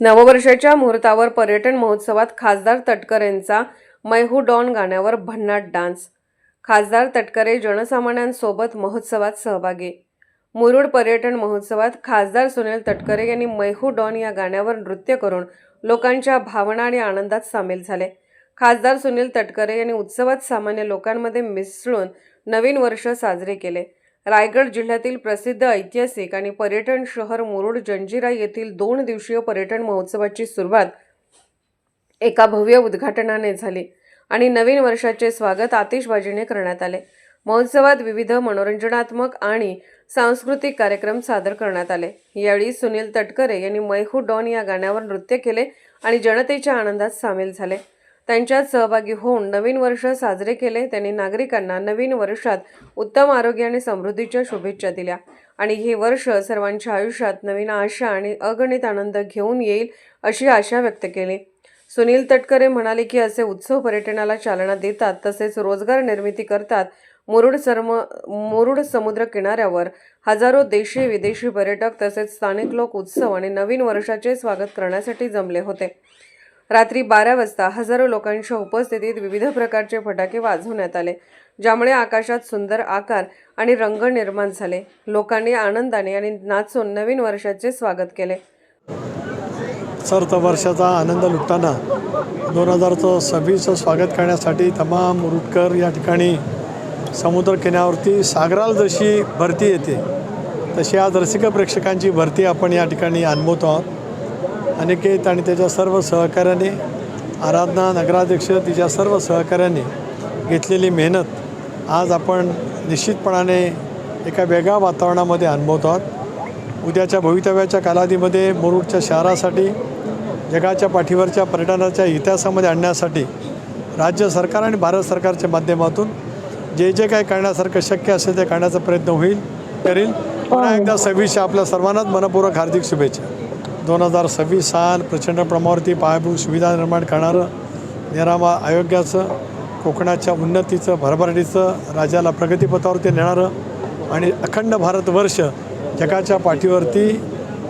नववर्षाच्या मुहूर्तावर पर्यटन महोत्सवात खासदार तटकरेंचा मैहू डॉन गाण्यावर भन्नाट डान्स. खासदार तटकरे जनसामान्यांसोबत महोत्सवात सहभागी. मुरुड पर्यटन महोत्सवात खासदार सुनील तटकरे यांनी मैहू डॉन या गाण्यावर नृत्य करून लोकांच्या भावना आणि आनंदात सामील झाले. खासदार सुनील तटकरे यांनी उत्सवात सामान्य लोकांमध्ये मिसळून नवीन वर्ष साजरे केले. रायगड जिल्ह्यातील प्रसिद्ध ऐतिहासिक आणि पर्यटन शहर मुरुड जंजिरा येथील दोन दिवसीय पर्यटन महोत्सवाची सुरुवात एका भव्य उद्घाटनाने झाली आणि नवीन वर्षाचे स्वागत आतिषबाजीने करण्यात आले. महोत्सवात विविध मनोरंजनात्मक आणि सांस्कृतिक कार्यक्रम सादर करण्यात आले. यावेळी सुनील तटकरे यांनी मैहू डॉन या गाण्यावर नृत्य केले आणि जनतेच्या आनंदात सामील झाले. त्यांच्यात सहभागी होऊन नवीन वर्ष साजरे केले. त्यांनी नागरिकांना नवीन वर्षात उत्तम आरोग्य आणि समृद्धीच्या शुभेच्छा दिल्या. आणि हे वर्ष सर्वांच्या आयुष्यात नवीन आशा आणि अगणित आनंद घेऊन येईल अशी आशा व्यक्त केली. सुनील तटकरे म्हणाले की असे उत्सव पर्यटनाला चालना देतात तसेच रोजगार निर्मिती करतात. मुरुड सर्म मुरुड समुद्र किनाऱ्यावर हजारो देशी विदेशी पर्यटक तसेच स्थानिक लोक उत्सव आणि नवीन वर्षाचे स्वागत करण्यासाठी जमले होते. रात्री बारा वाजता हजारो लोकांच्या उपस्थितीत विविध प्रकारचे फटाके वाजवण्यात आले ज्यामुळे आकाशात सुंदर आकार आणि रंग निर्माण झाले. लोकांनी आनंदाने आणि नाचून नवीन वर्षाचे स्वागत केले. सर्त वर्षाचा आनंद लुटताना दोन हजार सव्वीसचं स्वागत करण्यासाठी तमाम रुटकर या ठिकाणी समुद्र किनाऱ्यावरती सागराला जशी भरती येते तशी आज रसिक प्रेक्षकांची भरती आपण या ठिकाणी अनुभवतो आहोत. अनिकेत आणि त्याच्या सर्व सहकाऱ्याने आराधना नगराध्यक्ष तिच्या सर्व सहकाऱ्याने घेतलेली मेहनत आज आपण निश्चितपणाने एका वेगळ्या वातावरणामध्ये अनुभवतो आहोत. उद्याच्या भवितव्याच्या कालावधीमध्ये मुरुडच्या शहरासाठी जगाच्या पाठीवरच्या पर्यटनाच्या इतिहासामध्ये आणण्यासाठी राज्य सरकार आणि भारत सरकारच्या माध्यमातून जे जे काय करण्यासारखं शक्य असेल ते करण्याचा प्रयत्न होईल करील. पुन्हा एकदा सव्वीसच्या आपल्या सर्वांनाच मनपूर्वक हार्दिक शुभेच्छा. दोन हजार सव्वीस साल प्रचंड प्रमाणावरती पायाभूत सुविधा निर्माण करणारं निरामा आयोग्याचं कोकणाच्या उन्नतीचं भरभराटीचं राज्याला प्रगतीपथावरती नेणारं आणि अखंड भारतवर्ष जगाच्या पाठीवरती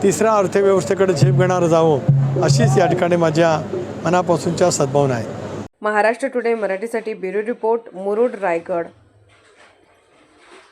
तिसऱ्या अर्थव्यवस्थेकडे झेप घेणारं जावं अशीच या ठिकाणी माझ्या मनापासूनच्या सद्भावना आहे महाराष्ट्र टुडे मराठीसाठी ब्युरो रिपोर्ट मुरुड रायगड.